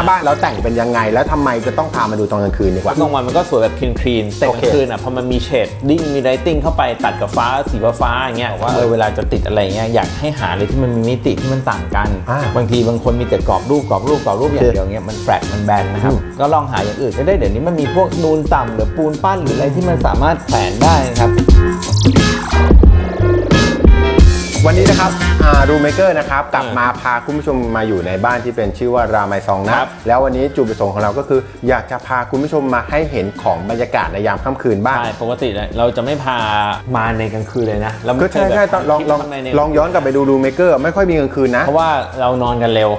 น้าบ้านเราแต่งเป็นยังไง แล้วทำไมจะต้องพามาดูตอนกลางคืนดีกว่า กลางวันมันก็สวยแบบคลีนคลีนแต่กลางโอเคคืนอะพอมันมีเฉดดิ้งมีไลติ้งเข้าไปตัดกับฟ้าสีฟ้าๆอย่างเงี้ยว่าเออเวลาจะติดอะไรเงี้ยอยากให้หาอะไรที่มันมีมิติที่มันต่างกัน อ่าบางทีบางคนมีแต่กรอบรูปกรอบรูปกรอบรูปอย่างเดียวเงี้ยมันแฟลตมันแบนนะครับ อืม ก็ลองหาอย่างอื่นก็ได้เดี๋ยวนี้มันมีพวกนูนต่ำหรือปูนปั้นหรืออะไรที่มันสามารถแขวนได้นะครับ เมเกอร์นะครับกลับมาพาคุณผู้ชมมาอยู่ในบ้านที่เป็นชื่อว่าราไมซองนะครับ แล้ววันนี้จุดประสงค์ของเราก็คือ อยากจะพาคุณผู้ชมมาให้เห็นของบรรยากาศในยามค่ำคืนบ้าง ใช่ปกติเนี่ยเราจะไม่พามาในกลางคืนเลยนะเราไม่ก็เคใช่ยแบบใช่ตอนลองคลิปลองข้าในในลองย้อนกลับไปดูรูเมเกอร์ไม่ค่อยมีกลางคืนนะ เพราะว่าเรานอนกันเร็ว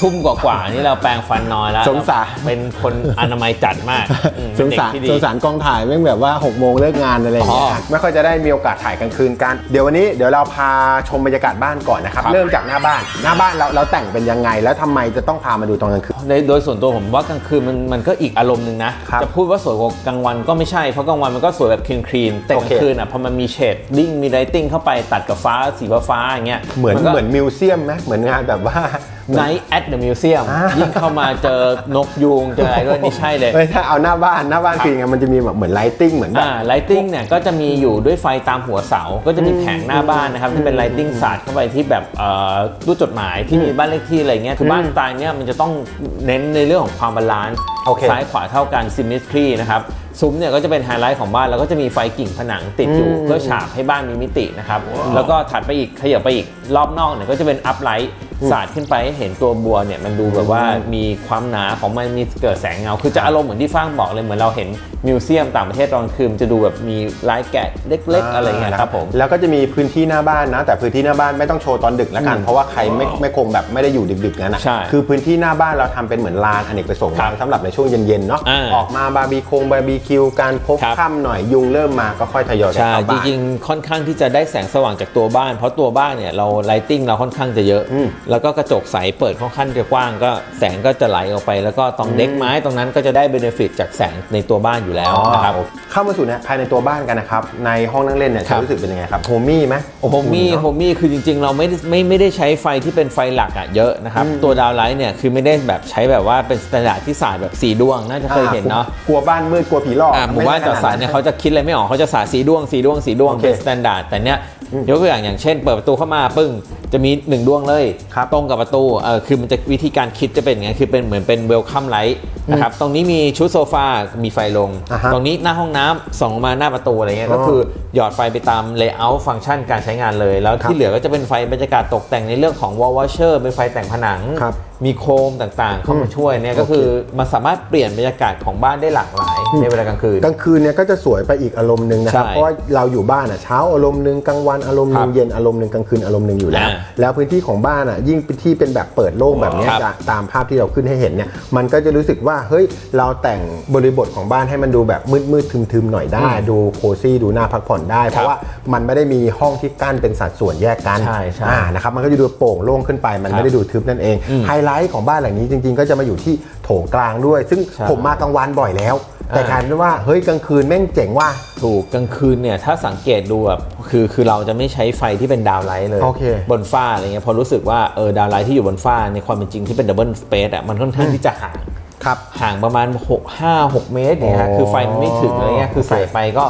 ทุ่มกว่าๆนี่เราแปรงฟันนอนแล้วสงสารเป็นคนอนามัยจัดมากอืมสงสารเป็นเด็กที่ดี สงสารกองถ่ายแม่งแบบว่า6กโมงเลิกงานอะไรอย่างเงี้ยอ๋อไม่ค่อยจะได้มีโอกาสถ่ายกลางคืนกัน เดี๋ยววันนี้เดี๋ยวเราพาชมบรรยากาศบ้านก่อนนะครับครับ เริ่มจากหน้าบ้าน หน้าบ้านเราเราแต่งเป็นยังไง แล้วทำไมจะต้องพามาดูตอนกลางคืน ในโดยส่วนตัวผมว่ากลางคืนมันมันก็อีกอารมณ์หนึ่งนะ ครับจะพูดว่าสวยกว่ากลางวันก็ไม่ใช่ เพราะกลางวันมันก็สวยแบบคลีนคลีนแต่กลางโอเค คืนอะพอมันมีเฉดดิ้งมีไลติ้งเข้าไปตัดกับฟ้าสีฟ้าๆอย่างเงี้ยเหมือนก็ เหมือนมิวเซียมไหมเหมือนงานแบบว่า Night at the Museum อ่ายิ่ยิ่งเข้ามาเจอนกยูงเจออะไรด้วยนี่ใช่เลยไม่ใช่เอาหน้าบ้านหน้าบ้านคือยังไงมันจะมีแบบเหมือนไลติ้งเหมือนแบบอ่าไลติ้งเนี่ยก็จะมีอยู่ด้วยไฟตามหัวเสา ก็จะมีแผงหน้าบ้านนะครับที่เป็นไลติ้งสาดเข้าไปที่แบบเอ่อรูปจดหมายที่มีบ้านเลขที่อะไรเงี้ยคือบ้านสไตล์เนี้ยมันจะต้องเน้นในเรื่องของความบาลานซ์โอเคซ้ายขวาเท่ากัน symmetry นะครับซุ้มเนี่ยก็จะเป็นไฮไลท์ของบ้านแล้วก็จะมีไฟกิ่งผนังติดอยู่อืมเพื่อฉาบให้บ้านมีมิตินะครับแล้วก็ถัดไปอีกขยับไปอีกรอบนอกเนี่ยก็จะเป็นอัพไลท์ สาดขึ้นไปให้เห็นตัวบัวเนี่ยมันดูแบบว่ามีความหนาของมันมีเกิดแสงเงา คือจะอารมณ์เหมือนที่ฟ้างบอกเลยเหมือนเราเห็นมิวเซียมต่างประเทศตอนคืนจะดูแบบมีลายแกะเล็ก ๆ อะไรเงี้ยครับผมแล้วก็จะมีพื้นที่หน้าบ้านนะ แต่พื้นที่หน้าบ้านไม่ต้องโชว์ตอนดึกแล้วกันอืมเพราะว่าใครไม่ไม่คงแบบไม่ได้อยู่ดึกๆงั้นนะใช่คือพื้นที่หน้าบ้านเราทำเป็นเหมือนลานอเนกประสงค์ครับสำหรับในช่วงเย็นๆเนาะอ่าออกมาบาร์บีคงบาร์บีคิวการพบครับค่ำหน่อยยุงเริ่มมาก็ค่อยทยอยกันใช่เข้าจบ้านริงๆค่อนข้างที่จะได้แสงสว่างจากตัวบ้าน เพราะตัวบ้านเนี่ยเราไลติ้งเราค่อนข้างจะเยอะอืมแล้วก็กระจกใสเปิดค่อนข้างจะกว้างก็แสงก็จะไหลออกไป แล้วก็ตรงเด็กไม้ตรงนั้นก็จะได้เบนฟิตจากแสงในตัวบ้านอยู่แล้วนะครับเข้ามาสู่เนี่ยภายในตัวบ้านกันนะครับ ในห้องนั่งเล่นเนี่ยครับจะรู้สึกเป็นยังไงครับโฮมี่ไหมโฮมี่โฮมี่คือจริง ๆ เราไม่ได้ไม่ไม่ได้ใช้ไฟที่เป็นไฟหลักอะเยอะนะครับอืมตัวดาวไลท์เนี่ยคือไม่ได้แบบใช้แบบว่าเป็นสแตนดาร์ดที่สาดแบบสีดวงน่าจะเคยเห็นเนาะกลัวบ้านมืดกลัวผีหลอกอ่าหมู่บ้านจัดสรรเนี่ยเขาจะคิดอะไรไม่ออกเขาจะสาดสีดวงสีดวงสีดวงโอเคเป็นสแตนดาร์ดแต่เนี้ย ยกตัวอย่างอย่างเช่น เปิดประตูเข้ามาปึ้งจะมีหนึ่งดวงเลยครับตรงกับประตูเออคือมันจะวิธีการคิดจะเป็นอย่างไงคือเป็นเหมือนเป็นเวลคัมไลท์นะครับตรงนี้มีชุดโซฟา มีไฟลงอ่าฮะตรงนี้หน้าห้องน้ำส่องลงมาหน้าประตูอะไรเงี้ยอ๋อก็คือหยอดไฟไปตามเลเยอร์ฟังก์ชันการใช้งานเลย แล้วครับที่เหลือก็จะเป็นไฟบรรยากาศตกแต่งในเรื่องของวอลวอชเชอร์เป็นไฟแต่งผนังครับมีโคมต่างๆ เข้ามาอืมช่วยเนี่ยก็โอเคคือมันสามารถเปลี่ยนบรรยากาศของบ้านได้หลากหลายในเวลากลางคืนกลางคืนเนี่ยก็จะสวยไปอีกอารมณ์หนึ่งนะครับใช่เพราะว่าเราอยู่บ้านอะเช้าอารมณ์หนึ่งกลางวันอารมณ์หนึ่คงรับเย็นอารมณ์หนึ่งกลางคืนอารมณ์หนึ่งอยู่แล้วอ่าแล้วพื้นที่ของบ้านอะยิ่งเป็นที่เป็นแบบเปิดโล่งแบบเนี้ยครับจะตามภาพที่เราขึ้นให้เห็นเนี่ยมันก็จะรู้สึกว่าเฮ้ยเราแต่งบริบทของบ้านให้มันดูแบบมืดมืดๆทึมๆหน่อยได้ ดูโคซี่ดูน่าพักผ่อนได้ เพราะว่ามันไม่ได้มีห้องที่กั้นเป็นสัดส่วนแยกกันใช่ใช่อ่านะครับมันก็จะดูโปร่งโล่งขึ้นไปมันครับไม่ได้ดูทึบนั่นเองอืมไฮไลท์ของบ้านหลังนี้จริง ๆ ก็จะมาอยู่ที่โถงกลางด้วย ซึ่งใช่ ผมมากลางวันบ่อยแล้ว แต่อ่ากลายเป็นว่าเฮ้ยกลางคืนแม่งเจ๋งว่ะ ถูกกลางคืนเนี่ยถ้าสังเกตดูแบบคือคือเราจะไม่ใช้ไฟที่เป็นดาวไลท์เลยโอเคบนฝ้าอะไรเงี้ยเพอรู้สึกว่าเออดาวไลท์ที่อยู่บนฝ้าในความเป็นจริงที่เป็นดับเบิลสเปซอะมันค่อนข้างที่จะห่างครับห่างประมาณ6 5 6 เมตรเนี่ยฮะอ๋อคือไฟมันไม่ถึงอะไรเงี้ยคือโอเค ใส่ไปก็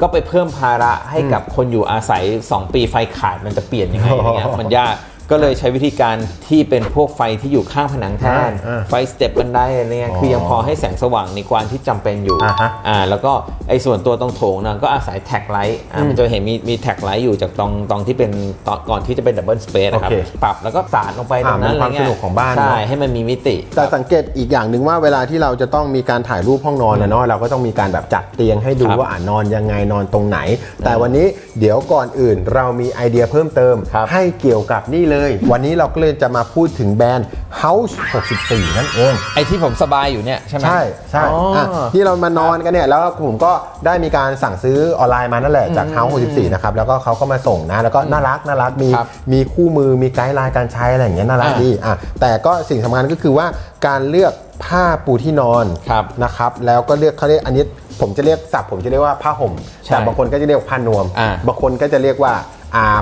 ก็ไปเพิ่มภาระให้กับคนอยู่อาศัย 2 ปีไฟขาดมันจะเปลี่ยนยังไงอะไรเงี้ยอ๋อมันยาก ก็เลยใช้วิธีการที่เป็นพวกไฟที่อยู่ข้างผนังแทนอ่าอ่าไฟสเต็ปบันไดอะไรเงี้ยคือยังพอให้แสงสว่างในกวานที่จำเป็นอยู่อ่าฮะอ่าแล้วก็ไอ้ส่วนตัวตรงโถงนะก็อาศัยแท็กไลท์อ่ามันจะเห็นมีมีแท็กไลท์อยู่จากตรงตรงที่เป็นตอนก่อนที่จะเป็นดับเบิลสเปซนะครับโอเคปรับแล้วก็สาดลงไปตรงนั้นอ่ามันความอะไรเงี้ยสนุกของบ้านใช่เนอะให้มันมีมิติ แต่สังเกตอีกอย่างหนึ่งว่าเวลาที่เราจะต้องมีการถ่ายรูปห้องนอนนะเนาะเราก็ต้องมีการแบบจัดเตียงให้ดูครับว่าอ่านอนยังไงนอนตรงไหน แต่วันนี้เดี๋ยวก่อนอื่นเรามีไอเดียเพิ่มเติม ครับให้เกี่ยวกับนี่เลยวันนี้เราก็เลยจะมาพูดถึงแบรนด์ House 64 นั่นเอง ไอ้ที่ผมสบายอยู่เนี่ยใช่ไหม ใช่ใช่อ๋ออะที่เรามานอนกันเนี่ยแล้วผมก็ได้มีการสั่งซื้อออนไลน์มานั่นแหละจาก House 64 นะครับ แล้วก็เขาก็มาส่งนะ แล้วก็น่ารักน่ารักมีครับมีคู่มือมีไกด์ไลน์การใช้อะไรอย่างเงี้ยน่ารักอ่าดีอะแต่ก็สิ่งสำคัญก็คือว่าการเลือกผ้าปูที่นอน ครับ นะครับแล้วก็เลือกเขาเรียกอันนี้ผมจะเรียกศัพท์ผมจะเรียกว่าผ้าห่มใช่แต่บางคนก็จะเรียกว่าผ้านวม อ่าบางคนก็จะเรียกว่าอ่า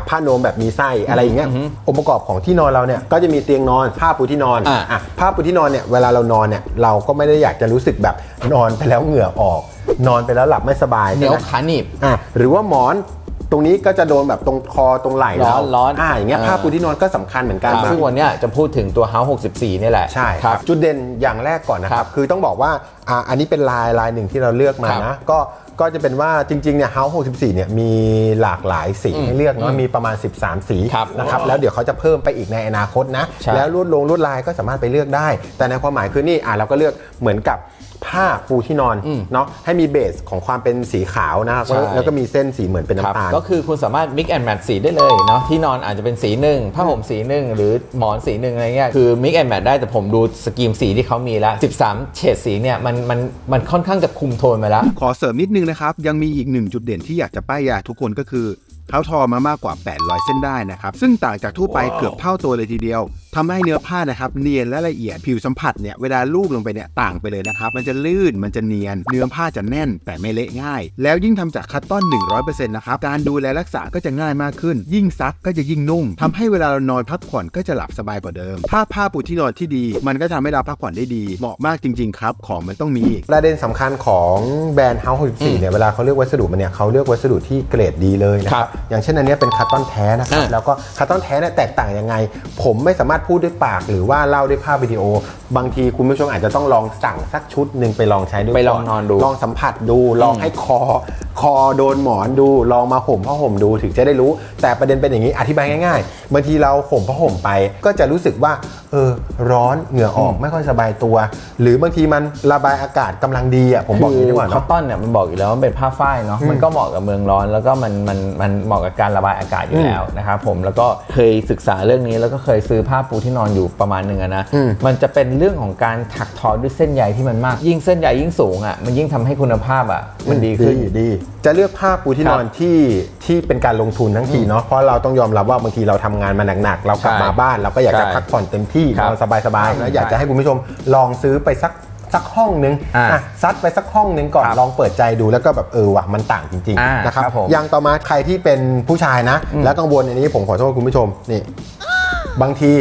ผ้าโนมแบบมีไส้อะไรอย่างเงี้ยองค์ประกอบของที่นอนเราเนี่ยก็จะมีเตียงนอนผ้าปูที่นอนอ่าอะผ้าปูที่นอนเนี่ยเวลาเรานอนเนี่ยเราก็ไม่ได้อยากจะรู้สึกแบบนอนไปแล้วเหงื่อออก นอนไปแล้วหลับไม่สบายเหนียวใช่ไมขาหนีบอะหรือว่าหมอนตรงนี้ก็จะโดนแบบตรงคอตรงไหล่ร้อนเราร้อนอ่าอย่างเงี้ยอ่าผ้าปูที่นอนก็สำคัญเหมือนกันซึ่งวันเนี้ยจะพูดถึงตัว House 64 นี่แหละใช่ครับ จุดเด่นอย่างแรกก่อนนะคครัรับบคือต้องบอกว่าอ่าอันนี้เป็นลายลายหนึ่งที่เราเลือกมาครับนะก็ ก็จะเป็นว่าจริงๆเนี่ย House 64เนี่ยมีหลากหลายสีให้เลือกเนาะมีประมาณ 13 สีครับนะครับแล้วเดี๋ยวเขาจะเพิ่มไปอีกในอนาคตนะ ใช่ แล้วลวดลงลวดลายก็สามารถไปเลือกได้ แต่ในความหมายคือนี่อ่าเราก็เลือกเหมือนกับ ผ้าปูที่นอนเนาะให้มีเบสของความเป็นสีขาวนะครับใช่แล้วก็มีเส้นสีเหมือนเป็นครับน้ำตาลก็คือคุณสามารถ mix and match สีได้เลยเนาะที่นอนอาจจะเป็นสีหนึ่งผ้าห่มสีหนึ่งหรือหมอนสีหนึ่งอะไรเงี้ยคือ mix and match ได้แต่ผมดูสกรีมสีที่เขามีแล้ว 13 เฉดสีเนี่ยมันมันมันค่อนข้างจะคุมโทนมาแล้ว ขอเสริมนิดนึงนะครับ ยังมีอีกหนึ่งจุดเด่นที่อยากจะป้ายยาทุกคนก็คือ เขาทอมามากกว่า 800 เส้นได้นะครับ ซึ่งต่างจากทั่วไปเกือบเท่าตัวเลยทีเดียวทำให้เนื้อผ้านะครับเนียนและละเอียดผิวสัมผัสเนี่ยเวลาลูบลงไปเนี่ยต่างไปเลยนะครับ มันจะลื่นมันจะเนียน เนื้อผ้าจะแน่นแต่ไม่เละง่าย แล้วยิ่งทำจากคัตตอน 100%นะครับการดูแลรักษาก็จะง่ายมากขึ้น ยิ่งซักก็จะยิ่งนุ่มทำให้เวลาเรานอนพักผ่อนก็จะหลับสบายกว่าเดิมถ้าผ้าปูที่นอนที่ดี มันก็ทำให้เราพักผ่อนได้ดี เหมาะมากจริง ๆ ครับ ของมันต้องมีประเด็นสำคัญของแบรนด์ House 64เนี่ยเวลาเขาเลือกวัสดุมันเนี่ยเขาเลือกวัสดุที่เกรดดีเลยนะคครัรับบอย่างเช่นอันเนี้ยเป็นคัตตอนแท้นะครับอ่าแล้วก็คัตตอนแท้เนี่ยแตกต่างยังไง ผมไม่สามารถพูดด้วยปาก หรือว่าเล่าด้วยภาพวิดีโอ บางทีคุณผู้ชมอาจจะต้องลองสั่งสักชุดหนึ่งไปลองใช้ดูไปลองก่นอนดู ลองสัมผัสดู ลองให้คอ คอโดนหมอนดูลองมาห่มผ้าห่มดูถึงจะได้รู้ แต่ประเด็นเป็นอย่างนี้อธิบายง่ายๆบางทีเราห่มผ้าห่มไป ก็จะรู้สึกว่าเออร้อนเหงื่อออกไม่ค่อยสบายตัว หรือบางทีมันระบายอากาศกำลังดีอะผมบอกอย่างนี้ดีกว่าคอเนาะตตอนเนี่ยมันบอกอยู่แล้วว่ามันเป็นผ้าฝ้ายเนาะมันก็เหมาะกับเมืองร้อน แล้วก็มันมันมันเหมาะกับการระบายอากาศอยู่แล้วนะครับผมแล้วก็เคยศึกษาเรื่องนี้แล้วก็เคยซื้อผ้าปูที่นอนอยู่ประมาณหนึ่งอะนะอืมมันจะเป็นเรื่องของการถักทอด้วยเส้นใยที่มันมาก ยิ่งเส้นใยยิ่งสูงอะมันยิ่งทำให้คุณภาพอะมันดีขึ้นดีจะเลือกผ้าปูที่ครันบอนที่ที่เป็นการลงทุนทั้งทีเนาะเพราะเราต้องยอมรับว่าบางทีเราทำงานมาหนักๆเรากลับใช่มาบ้านเราก็อยากจะใช่พักผ่อนเต็มที่ครันบอนสบายๆใช่นะอยากจะให้คุณผู้ชมลองซื้อไปสักสักห้องนึงอ่าอะซัดไปสักห้องนึงก่อนครับลองเปิดใจดูแล้วก็แบบเออว่ะมันต่างจริงอ่าๆนะครับครับผมอย่างต่อมาใครที่เป็นผู้ชายนะ แล้วกังวลอันนี้ผมขอโทษคุณผู้ชมนี่บางที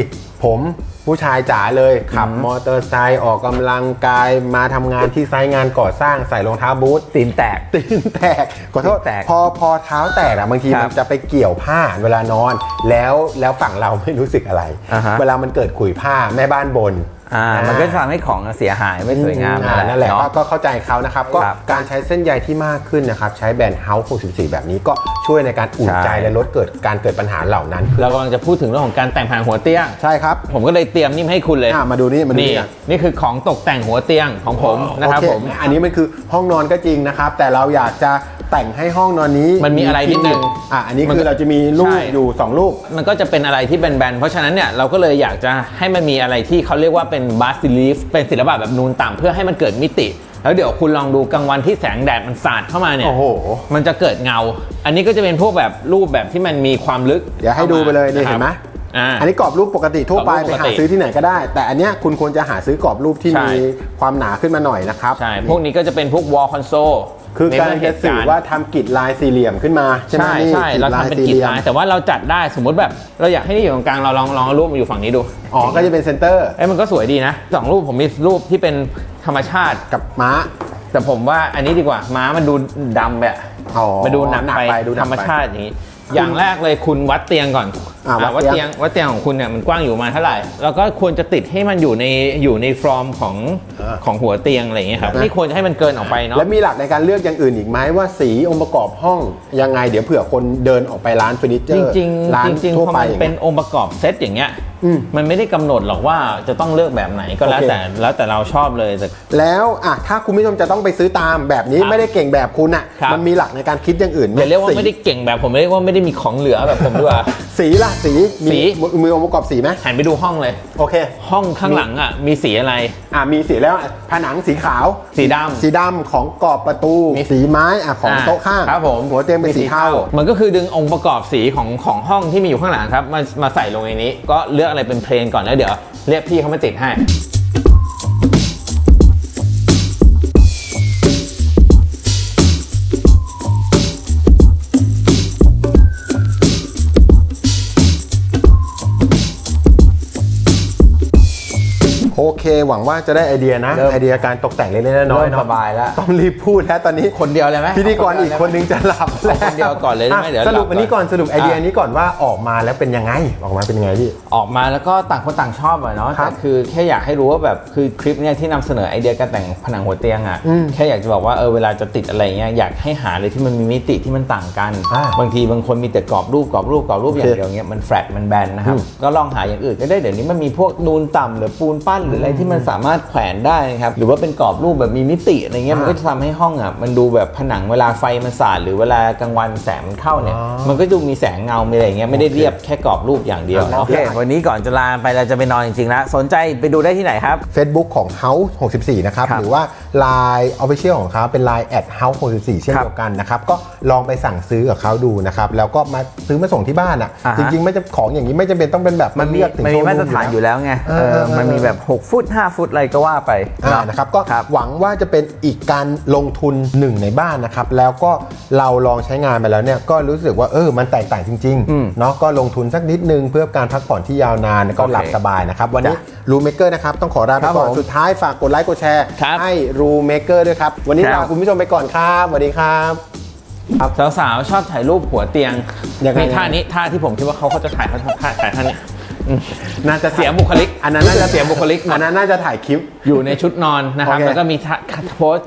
ผมผู้ชายจ๋าเลยขับมอเตอร์ไซค์ออกกำลังกายมาทำงานที่ไซต์งานก่อสร้างใส่รองเท้าบูทตีนแตกตีนแตกขอโทษแตกพอพอเท้าแตกอะบางทีครับมันจะไปเกี่ยวผ้าเวลานอน แล้วแล้วฝั่งเราไม่รู้สึกอะไรอ่าฮะเวลามันเกิดขุยผ้าแม่บ้านบน อ่ามันก็จะทำให้ของเสียหายไม่สวยงามอ่นั่นแหละเนาะก็ก็เข้าใจเขานะครับ ก็ครับการใช้เส้นใยที่มากขึ้นนะครับ ใช้แบรนด์ House 64 แบบนี้ก็ช่วยในการอุ่นใจใช่และลดเกิดการเกิดปัญหาเหล่านั้นเรากำลังจะพูดถึงเรื่องของการแต่งผนังหัวเตียง ใช่ครับ ผมก็เลยเตรียมนี่มาให้คุณเลยอะมาดูนี่มาดูนี่นี่กันนี่คือของตกแต่งหัวเตียงของผมนะครับโอเผมอันนี้มันคือห้องนอนก็จริงนะครับ แต่เราอยากจะ แต่งให้ห้องนอนนี้มันมีอะไรนิดนึงอะอันนี้มันคือเราจะมีรูปใช่ อยู่2รูปมันก็จะเป็นอะไรที่แบนๆ เพราะฉะนั้นเนี่ยเราก็เลยอยากจะให้มันมีอะไรที่เขาเรียกว่าเป็นบาสิลีฟเป็นศิลปะแบบนูนต่ำเพื่อให้มันเกิดมิติ แล้วเดี๋ยวคุณลองดูกลางวันที่แสงแดดมันสาดเข้ามาเนี่ยโอ้โห มันจะเกิดเงา อันนี้ก็จะเป็นพวกแบบรูปแบบที่มันมีความลึกเดี๋ยวให้ดูไปเลยนี่เห็นไหมอ่า อันนี้กรอบรูปปกติทั่วไปกรอบรูไปปปกหาติซื้อที่ไหนก็ได้ แต่อันเนี้ยคุณควรจะหาซื้อกรอบรูปที่ใช่ มีความหนาขึ้นมาหน่อยนะครับ ใช่ พวกนี้ก็จะเป็นพวกวอลคอนโซล คือการจะสื่อว่าทำกิจลายสี่เหลี่ยมขึ้นมา ใช่ไหมใช่นี่ใช่เราทำเป็นกิจลายแต่ว่าเราจัดได้สมมติแบบ เราอยากให้นี่อยู่ตรงกลางเราลองลองเอารูปมาอยู่ฝั่งนี้ดูอ๋อก็จะเป็นเซนเตอร์เอ้ยมันก็สวยดีนะสองรูปผมมีรูปที่เป็นธรรมชาติกับม้า แต่ผมว่าอันนี้ดีกว่าม้ามันดูดำแบบอ๋อมาดูหนักหนักไปไปดูหนักไปธรรมชาติอย่างนี้ อย่างแรกเลยคุณวัดเตียงก่อนอ่าอ่าวัวัดดเตีเตียยง งวัดเตียงของคุณเนี่ยมันกว้างอยู่ประมาณเท่าไหร่แล้วก็ควรจะติดให้มันอยู่ในอยู่ในฟอร์มของอ่า ของหัวเตียงอะไรอย่างเงี้ยครับนะไม่ควรจะให้มันเกินออกไปเนาะ และมีหลักในการเลือกอย่างอื่นอีกไหมว่าสีองค์ประกอบห้องยังไง เดี๋ยวเผื่อคนเดินออกไปร้านเฟอร์นิเจอจร์ริงร้าๆนจริงๆทั่วพอไปมันอย่างเป็นเงี้ยองค์ประกอบเซตอย่างเงี้ยอื มมันไม่ได้กำหนดหรอกว่าจะต้องเลือกแบบไหนก็แล้วโอเคแต่แล้วแต่เราชอบเลยแต่แล้วอะถ้าคุณผู้ชมจะต้องไปซื้อตามแบบนี้ครับไม่ได้เก่งแบบคุณอะครับมันมีหลักในการคิดอย่างอื่นไหมอย่าเรียกว่าสีไม่ได้เก่งแบบผมเรียกว่าไม่ได้มีของเหลือแบบผมด้วย สีล่ะสีมีสี มีองค์ประกอบสีไหมหันไปดูห้องเลย โอเค ห้องข้างหลังอะมีสีอะไร อะมีสีแล้วผนังสีขาว สีดำ สีดำของกรอบประตู มีสีไม้อะของอ่าโต๊ะข้างครับผมหัวเตียงเป็นสีเทามันก็คือดึงองค์ประกอบสีของของห้องที่มีอยู่ข้างหลังครับมามาใส่ลงในนี้ ก็เลือกอะไรเป็นเพลนก่อนแล้วเดี๋ยว เรียกพี่เขามาติดให้ เค หวังว่าจะได้ไอเดียนะ เริ่ม ไอเดียการตกแต่งเล็กๆน้อยๆเริ่มเนาะสบายแล้ว ต้องรีบพูดแล้วตอนนี้คนเดียวเลยไหมพิธีกรอีกคนนึงจะหลับแล้วเอาคนเดียวก่อนเลยได้ไหมะเดี๋ยวสรุปหลับก่อนอันนี้ก่อนสรุปไอเดียอะ นี้ก่อนว่าออกมาแล้วเป็นยังไงออกมาเป็นยังไงพี่ ออกมาแล้วก็ต่างคนต่างชอบอะเนาะครัแต่บคือแค่อยากให้รู้ว่าแบบคือคลิปเนี่ยที่นำเสนอไอเดียการแต่งผนังหัวเตียงอะอืมแค่อยากจะบอกว่าเออเวลาจะติดอะไรเงี้ยอยากให้หาอะไรที่มันมีมิติที่มันต่างกัน อ่าบางทีบางคนมีแต่กรอบรูปกรอบรูปกรอบรูปโออเคย่างเดียวเงี้ยมันแฟลตมันแบนนะครับอืมก็ลองหาอย่างอื่นก็ได้เดี๋ยวนี้มันมีพวกนูนต่ำหรือปูนปั้นหรืออะไรที่มันสามารถแขวนได้นะครับหรือว่าเป็นกรอบรูปแบบมีมิติอะไรเงี้ยมันก็จะทำให้ห้องอะมันดูแบบผนังเวลาไฟมันสาดหรือเวลากลางวันแสงมันเข้าเนี่ยอ๋อมันก็ดูมีแสงเงามีอะไรอย่างเงี้ยไม่ได้เรียบแค่กรอบรูปอย่างเดียวโอเควันนี้ก่อนจะลาไปเราจะไปนอนจริงๆแล้วสนใจไปดูได้ที่ไหนครับ Facebook ของ House 64 นะครับครับ หรือว่า Line Official ของเขาเป็น Line at House 64 เช่นครับเดียวกันนะครับ ก็ลองไปสั่งซื้อกับเขาดูนะครับ แล้วก็มาซื้อมาส่งที่บ้านอะอ่าฮะจริงๆ ไม่จะของอย่างนี้ไม่จำเป็นต้องเป็นแบบมันมีเลือกถึงมันมีโชว์รูมาตรฐานอยู่แล้วไงเออเออเออมันมีแบบ6 ฟุต 5 ฟุตอะไรก็ว่าไปอ่านะครับก็ครับหวังว่าจะเป็นอีกการลงทุนหนึ่งในบ้านนะครับแล้วก็เราลองใช้งานไปแล้วเนี่ยก็รู้สึกว่าเออมันแตกต่างจริงอืมๆเนาะก็ลงทุนสักนิดนึงเพื่อการพักผ่อนที่ยาวนานแล้วก็โอเคหลับสบายนะครับวันนี้จ้ะรูเมเกอร์นะครับต้องขอลาไปครับก่อนผมสุดท้ายฝากกดไลค์กดแชร์ครับให้รูเมเกอร์ด้วยครับวันนี้ครับลาคุณผู้ชมไปก่อนครับสวัสดีครับสาวๆชอบถ่ายรูปหัวเตียงยังไงในท่านี้ท่าที่ผมคิดว่าเขาเขาจะถ่ายเขาถ่ายถ่ายท่านี้อืม น่าจะเสียบุคลิก อันนั้นน่าจะเสียบุคลิกหมดอันนั้นน่าจะถ่ายคลิป อยู่ในชุดนอนนะครับ โอเค แล้วก็มีท่าโพส